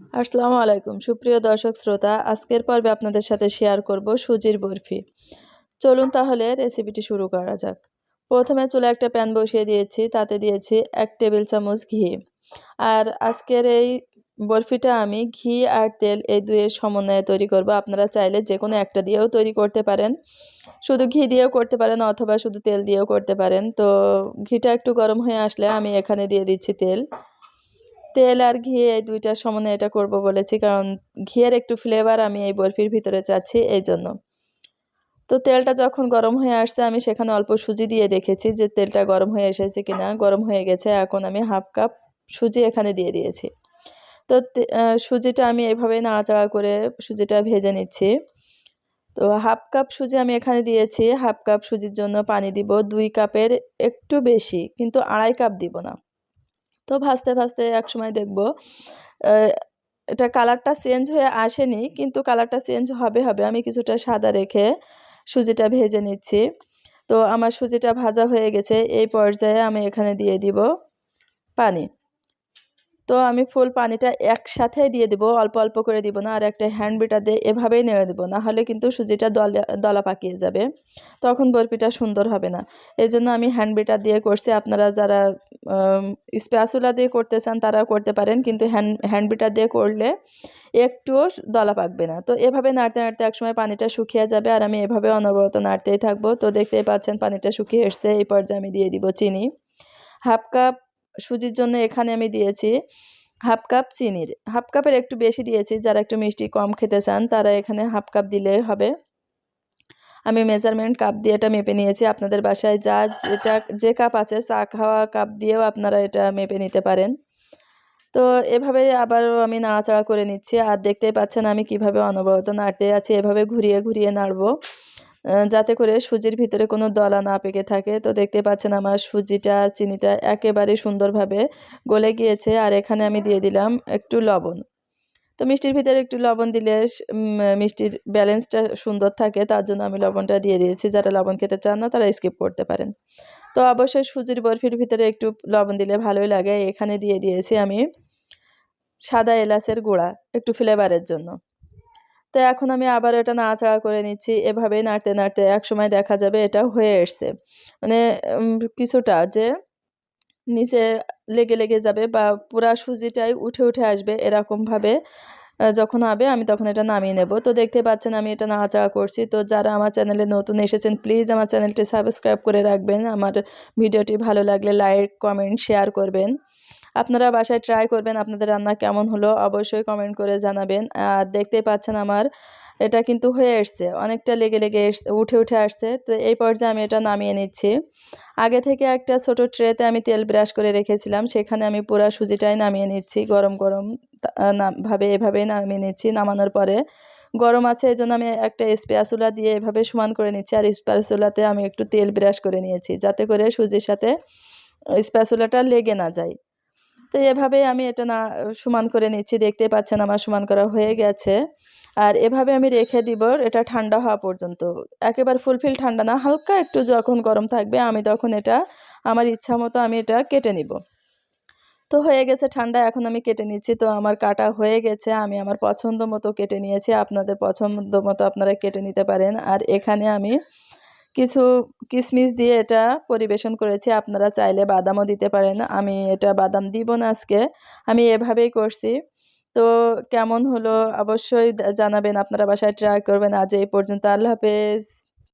আসসালামু আলাইকুম। সুপ্রিয় দর্শক শ্রোতা, আজকের পর্বে আপনাদের সাথে শেয়ার করব সুজির বরফি। চলুন তাহলে রেসিপিটি শুরু করা যাক। প্রথমে চুলে একটা প্যান বসিয়ে দিয়েছি, তাতে দিয়েছি এক টেবিল চামচ ঘি। আর আজকের এই বরফিটা আমি ঘি আর তেল এই দুয়ের সমন্বয়ে তৈরি করব। আপনারা চাইলে যে কোনো একটা দিয়েও তৈরি করতে পারেন। শুধু ঘি দিয়েও করতে পারেন অথবা শুধু তেল দিয়েও করতে পারেন। তো ঘিটা একটু গরম হয়ে আসলে আমি এখানে দিয়ে দিচ্ছি তেল। তেল আর ঘি এই দুইটার সমন্বয়ে এটা করব বলেছি। কারণ ঘিয়ের একটু ফ্লেভার আমি এই বরফির ভিতরে চাচ্ছি এই জন্য। তো তেলটা যখন গরম হয়ে আসছে, আমি সেখানে অল্প সুজি দিয়ে দেখেছি যে তেলটা গরম হয়ে এসেছে কিনা। গরম হয়ে গেছে, এখন আমি হাফ কাপ সুজি এখানে দিয়ে দিয়েছি। তো সুজিটা আমি এইভাবেই নাড়াচাড়া করে সুজিটা ভেজে নিচ্ছি। তো হাফ কাপ সুজি আমি এখানে দিয়েছি। হাফ কাপ সুজির জন্য পানি দিব। দুই কাপের একটু বেশি, কিন্তু আড়াই কাপ দিব না। তো ভাজতে ভাজতে এক সময় দেখব এটা কালারটা চেঞ্জ হয়ে আসেনি, কিন্তু কালারটা চেঞ্জ হবে হবে। আমি কিছুটা সাদা রেখে সুজিটা ভেজে নিচ্ছি। তো আমার সুজিটা ভাজা হয়ে গেছে, এই পর্যায়ে আমি এখানে দিয়ে দিব পানি। তো আমি ফুল পানিটা একসাথে দিয়ে দিব, অল্প অল্প করে দিব না, আর একটা হ্যান্ড বিটার দিয়ে এভাবেই নেড়ে দেবো, না হলে কিন্তু সুজিটা দলা দলা পাকিয়ে যাবে, তখন বরফিটা সুন্দর হবে না। এই জন্য আমি হ্যান্ড বিটার দিয়ে করছি, আপনারা যারা স্প্যাচুলা দিয়ে করতে চান তারাও করতে পারেন, কিন্তু হ্যান্ড হ্যান্ড বিটার দিয়ে করলে একটুও দলা পাকবে না। তো এভাবে নাড়তে নাড়তে একসময় পানিটা শুকিয়ে যাবে, আর আমি এভাবে অনবরত নাড়তেই থাকব। তো দেখতেই পাচ্ছেন পানিটা শুকিয়ে এসছে, এই পর্যায়ে আমি দিয়ে দিব চিনি। হাফ কাপ সুজির জন্য এখানে আমি দিয়েছি হাফ কাপ চিনির। হাফ কাপের একটু বেশি দিয়েছি, যারা একটু মিষ্টি কম খেতে চান তারা এখানে হাফ কাপ দিলে হবে। আমি মেজারমেন্ট কাপ দিয়ে এটা মেপে নিয়েছি, আপনাদের বাসায় যা যেটা, যে কাপ আছে চা খাওয়া কাপ দিয়েও আপনারা এটা মেপে নিতে পারেন। তো এভাবে আবারও আমি নাড়াচাড়া করে নিচ্ছি, আর দেখতেই পাচ্ছেন আমি কীভাবে অনবরত নাড়তে আছি, এভাবে ঘুরিয়ে ঘুরিয়ে নাড়বো। যাতে করে সুজির ভিতরে কোনো দলা না পেকে থাকে। তো দেখতে পাচ্ছেন আমার সুজিটা, চিনিটা একেবারে সুন্দরভাবে গলে গিয়েছে। আর এখানে আমি দিয়ে দিলাম একটু লবণ। তো মিষ্টির ভিতরে একটু লবণ দিলে মিষ্টির ব্যালেন্সটা সুন্দর থাকে। তার জন্য আমি লবণটা দিয়ে দিয়েছি। যারা লবণ খেতে চান না, তারা স্কিপ করতে পারেন। তো অবশ্যই সুজির বরফির ভিতরে একটু লবণ দিলে ভালোই লাগে। এখানে দিয়ে দিয়েছি আমি সাদা এলাচের গুঁড়া, একটু ফ্লেভারের জন্য। তো এখন আমি আবার এটা নাড়াচাড়া করে নিচ্ছি। এভাবেই নাড়তে নাড়তে এক সময় দেখা যাবে এটা হয়ে এসছে। মানে কিছুটা যে নিচে লেগে লেগে যাবে বা পুরা সুজিটাই উঠে উঠে আসবে এরকমভাবে যখন হবে আমি তখন এটা নামিয়ে নেব। তো দেখতে পাচ্ছেন আমি এটা নাড়াচাড়া করছি। তো যারা আমার চ্যানেলে নতুন এসেছেন, প্লিজ আমার চ্যানেলটি সাবস্ক্রাইব করে রাখবেন। আমার ভিডিওটি ভালো লাগলে লাইক, কমেন্ট, শেয়ার করবেন। আপনারা বাসায় ট্রাই করবেন আপনাদের রান্না কেমন হলো, অবশ্যই কমেন্ট করে জানাবেন। আর দেখতেই পাচ্ছেন আমার, এটা কিন্তু হয়ে এসছে, অনেকটা লেগে লেগে উঠে উঠে আসছে। তো এই পর্যায়ে আমি এটা নামিয়ে নিচ্ছি। আগে থেকে একটা ছোট ট্রেতে আমি তেল ব্রাশ করে রেখেছিলাম, সেখানে আমি পুরো সুজিটাই নামিয়ে নিচ্ছি, গরম গরম ভাবে এভাবেই নামিয়ে নিচ্ছি নামানোর পরে। গরম আছে এই জন্য আমি একটা স্পেয়াসুলা দিয়ে এভাবে সমান করে নিচ্ছি, আর স্পেয়াসুলাতে আমি একটু তেল ব্রাশ করে নিয়েছি, যাতে করে সুজির সাথে স্পেয়াসুলাটা লেগে না যায়। তো এভাবে আমি এটা না, সমান করে নিচ্ছি। দেখতে পাচ্ছেন আমার সমান করা হয়ে গেছে। আর এভাবে আমি রেখে দিব, এটা ঠান্ডা হওয়া পর্যন্ত। একেবারে ফুলফিল ঠান্ডা না, হালকা একটু যখন গরম থাকবে, আমি তখন এটা, আমার ইচ্ছা মতো আমি এটা কেটে নিব। তো হয়ে গেছে ঠান্ডা, এখন আমি কেটে নিচ্ছি। তো আমার কাটা হয়ে গেছে, আমি আমার পছন্দ মতো কেটে নিয়েছি। আপনাদের পছন্দ মতো আপনারা কেটে নিতে পারেন। আর এখানে আমি কিছু কিশমিশ দিয়ে এটা পরিবেশন করেছি। আপনারা চাইলে বাদামও দিতে পারেন। আমি এটা বাদাম দিব না আজকে। আমি এভাবেই করছি। তো কেমন হলো? অবশ্যই জানাবেন। আপনারা বাসায় ট্রাই করবেন। আজ এই পর্যন্ত। আল্লাহ হাফেজ।